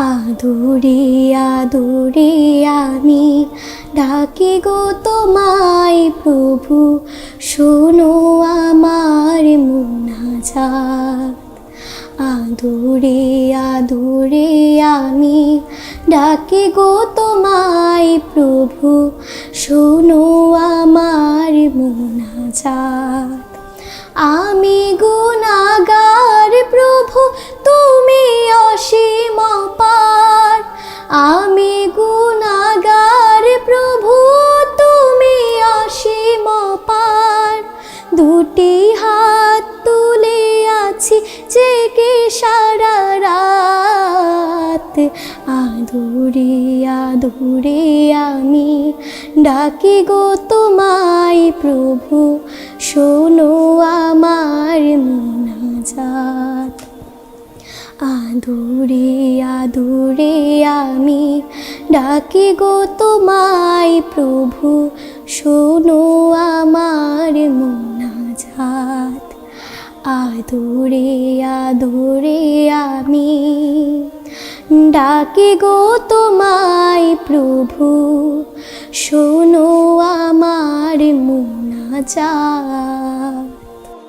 আদুরে আদুরে আমি ডাকি গো তোমায় প্রভু, শোনো আমার মুনাজাত। আদুরে আদুরে আমি ডাকি গো তোমায় প্রভু, শোনো আমার মুনাজাত। আমি গুণাগার প্রভু, তুমি অসীম পার দুটি হাত তুলে আছি জেগে সারা রাত। আদুরে আদুরে আমি ডাকি গো তোমায় প্রভু, শোনো আমার মোনাজাত আদুরে আদুরে আমি। ডাকি গো তোমায় প্রভু, শোনো আমার মোনাজাত। আদুরে আদুরে আমি। ডাকি গো তোমায় প্রভু, শোনো আমার মোনাজাত।